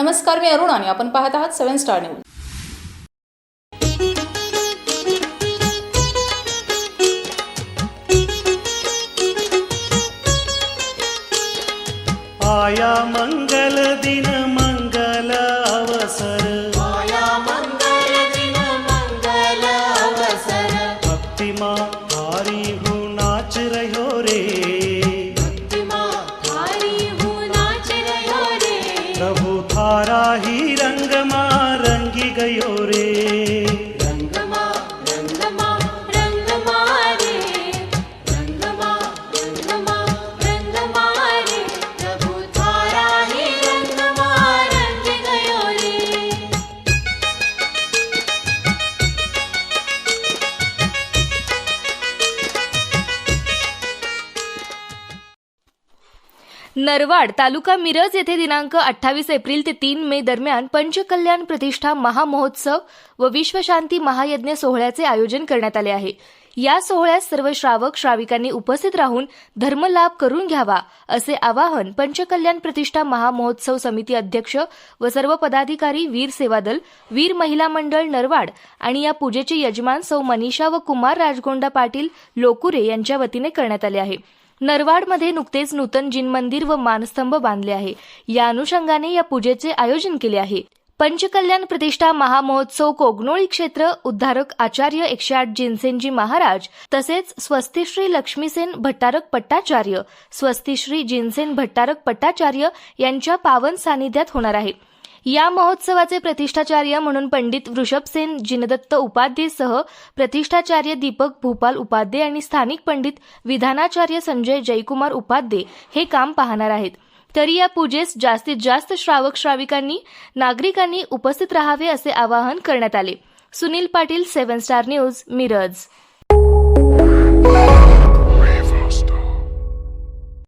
नमस्कार मी अरुण आणि आपण पाहत आहात सेव्हन स्टार न्यूज. आया मंगल दिन प्रभु थारा ही रंग मा रंगी गयो रे नरवाड तालुका मिरज येथे दिनांक अठ्ठावीस एप्रिल ते तीन मे दरम्यान पंचकल्याण प्रतिष्ठा महामहोत्सव व विश्वशांती महायज्ञ सोहळ्याचे आयोजन करण्यात आले आहे. या सोहळ्यास सर्व श्रावक श्राविकांनी उपस्थित राहून धर्मलाभ करून घ्यावा असे आवाहन पंचकल्याण प्रतिष्ठा महामहोत्सव समिती अध्यक्ष व सर्व पदाधिकारी वीर सेवा दल वीर महिला मंडळ नरवाड आणि या पूजेचे यजमान सौ मनीषा व कुमार राजगोंडा पाटील लोकुरे यांच्या वतीने करण्यात आले आहे. नरवाडमध्ये नुकतेच नूतन जिन मंदिर व मानस्तंभ बांधले आहे. या अनुषंगाने या पूजेचे आयोजन केले आहे. पंचकल्याण प्रतिष्ठा महामहोत्सव कोगनोळी क्षेत्र उद्धारक आचार्य एकशे आठ जिनसेनजी महाराज तसेच स्वस्तिश्री लक्ष्मीसेन भट्टारक पट्टाचार्य स्वस्तिश्री जिनसेन भट्टारक पट्टाचार्य यांच्या पावन सानिध्यात होणार आहे. या महोत्सवाचे प्रतिष्ठाचार्य म्हणून पंडित वृषभसेन जिनदत्त उपाध्येसह प्रतिष्ठाचार्य दीपक भूपाल उपाध्ये आणि स्थानिक पंडित विधानाचार्य संजय जयकुमार उपाध्ये हे काम पाहणार आहेत. तरी या पूजेस जास्तीत जास्त श्रावक श्राविकांनी नागरिकांनी उपस्थित राहावे असे आवाहन करण्यात आले. Sunil Patil seven star news Miraj.